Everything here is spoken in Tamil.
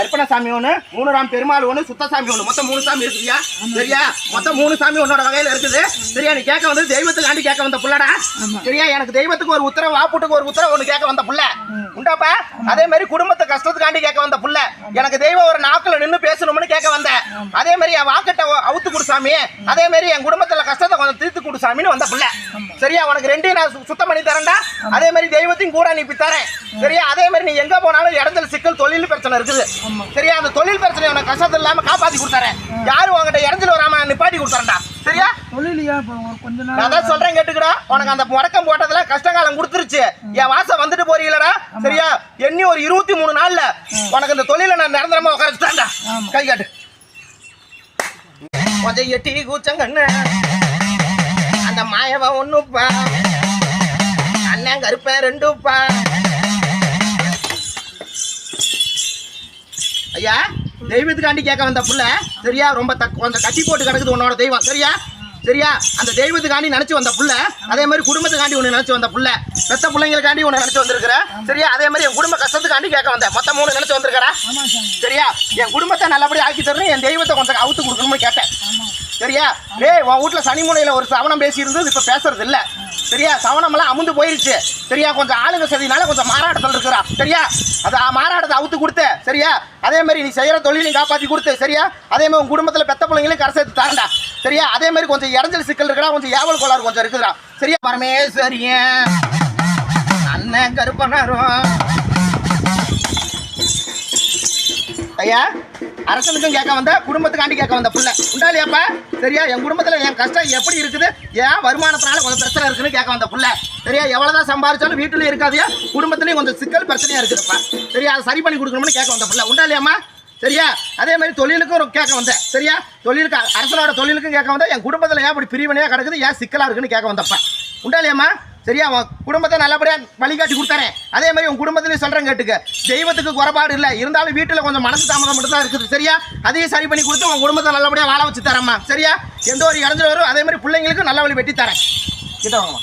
கற்பனசாமி ஒண்ணு மூணுராம் பெருமாள் ஒண்ணு சுத்தசாமி ஒண்ணு. மொத்தம் மூணு சாமி இருக்குதியா? சரியா? மொத்தம் மூணு சாமி உன்னோட வகையில இருக்குது. சரியா? நீ கேட்க வந்து தெய்வத்துக்காண்டி கேட்க வந்த புள்ளடா. சரியா? எனக்கு தெய்வத்துக்கு ஒரு உத்தரவு வாப்புட்டுக்கு ஒரு உத்தரவு ஒண்ணு கேட்க வந்த புள்ள. உண்டாப்பா? அதே மாதிரி குடும்பத்தை கஷ்டத்துக்காண்டி கேட்க வந்த புள்ள. எனக்கு தெய்வம் ஒரு நாக்குல நின்னு பேசணும்னு கேட்க வந்தேன் அதே மாதிரி என் வாக்கிட்ட அவுத்து கொடு சாமி. அதே மாதிரி என் குடும்பத்துல கஷ்டத்தை கொஞ்சம் தீர்த்து கொடு சாமின்னு வந்த புள்ள. சரியா? உனக்கு ரெண்டையும் நான் சுத்தம் பண்ணி தரேன்டா. அதே மாதிரி தெய்வத்தையும் கூட நீ தரேன். சரியா? அதே மாதிரி நீ எங்க போனாலும் இடைஞ்சல் சிக்கல் தொழில் பிரச்சனை இருக்குது. சரியா? அந்த தொழில் பிரச்சனை உனக்கு கஷ்டத்தில் இல்லாம காப்பாத்தி கொடுத்தறேன். யாரும் உங்ககிட்ட இடைஞ்சல் வராம நிப்பாட்டி கொடுத்தறேன்டா. சரியா? அதான் சொல்றேன் கேட்டுக்கடா. உனக்கு அந்த முடக்கம் போட்டதுல கஷ்டகாலம் கொடுத்துருச்சு. என் வாசம் வந்துட்டு போறீங்களடா. சரியா? எண்ணி ஒரு இருபத்தி மூணு நாள்ல உனக்கு இந்த தொழில நான் நிரந்தரமா உட்காரச்சுட்டான்டா கை காட்டு. கொஞ்சம் எட்டி கூச்சங்கண்ணு. அந்த மாயவன் ஒண்ணுப்பா. அண்ணன் கருப்பேன் ரெண்டுப்பா. ஐயா தெய்வத்துக்காண்டி கேட்க வந்த புள்ள சரியா? ரொம்ப தக் கொஞ்சம் கட்டி போட்டு கிடக்குது உன்னோட தெய்வம் சரியா? சரியா? அந்த தெய்வத்துக்காண்டி நினைச்சு வந்த புள்ள அதே மாதிரி குடும்பத்துக்காண்டி ஒன்று நினைச்சு வந்த புள்ள பெத்த பிள்ளைங்களுக்காண்டி ஒன்று நினைச்சு வந்திருக்கிற சரியா? அதே மாதிரி என் குடும்ப கஷ்டத்துக்காண்டி கேட்க வந்தேன் மொத்தம் மூணு நினைச்சு வந்திருக்கிறா சரியா? என் குடும்பத்தை நல்லபடியாக ஆக்கி தரணும் என் தெய்வத்தை கொஞ்சம் அவுத்து கொடுக்கணும்னு கேட்டேன். சரியா? டேய் உன் வீட்ல சனி ஒரு சவனம் பேசியிருந்தது இப்போ பேசுறது இல்லை சரியா? சவணமெல்லாம் அமுந்து போயிருச்சு. சரியா? கொஞ்சம் ஆளுங்க சதினால கொஞ்சம் மாறாட்டத்தில் இருக்கிறா. சரியா? அது ஆ மாறாட்டத்தை அவுத்து கொடுத்து. சரியா? அதே மாதிரி நீ செய்கிற தொழிலையும் காப்பாற்றி கொடுத்து. சரியா? அதே மாதிரி உன் குடும்பத்தில் பெத்த பிள்ளைங்களையும் கரை சேர்த்து தரண்டா சரியா? அதே மாதிரி கொஞ்சம் இறஞ்சல் சிக்கல் இருக்கிறா கொஞ்சம் ஏவல் கோளாறு கொஞ்சம் இருக்குதுடா. சரியா? பரமேஸ்வரிய அண்ணன் கருப்பனாரும். ஐயா? அரசனுக்கும் கேட்க வந்த குடும்பத்துக்காண்டி கேட்க வந்த பிள்ளை. உண்டாலியாப்பா சரியா? என் குடும்பத்தில் என் கஷ்டம் எப்படி இருக்குது? ஏன் வருமானத்தினால கொஞ்சம் பிரச்சனை இருக்குன்னு கேட்க வந்த பிள்ளை. சரியா? எவ்வளோதான் சம்பாதிச்சாலும் வீட்டிலையும் இருக்காதியா? குடும்பத்துலேயும் கொஞ்சம் சிக்கல் பிரச்சனையாக இருக்குதுப்பா. சரியா? அதை சரி பண்ணி கொடுக்கணும்னு கேட்க வந்த பிள்ளை. உண்டாலியாம்மா சரியா? அதே மாதிரி தொழிலுக்கும் கேட்க வந்தேன் சரியா? தொழிலுக்கு அரசனோட தொழிலுக்கும் கேட்க வந்தேன் என் குடும்பத்தில் ஏன் இப்படி பிரிவினையாக கிடக்குது? ஏன் சிக்கலாக இருக்குன்னு கேட்க வந்தப்ப. உண்டாலியாம்மா சரியா? உன் குடும்பத்தை நல்லபடியாக வழிகாட்டி கொடுத்தாரேன் அதே மாதிரி உன் குடும்பத்துலேயும் சொல்கிறேன் கேட்டுக்க. தெய்வத்துக்கு குறைபாடு இல்லை. இருந்தாலும் வீட்டில் கொஞ்சம் மனசு தாமதம் மட்டும் தான் இருக்குது. சரியா? அதையும் சரி பண்ணி கொடுத்து உன் குடும்பத்தை நல்லபடியாக வாழ வச்சு தரேம்மா. சரியா? எந்த ஒரு இறஞ்சல் வரும். அதே மாதிரி பிள்ளைங்களுக்கும் நல்ல வழி வெட்டி தரேன். கிட்ட வாங்கம்மா.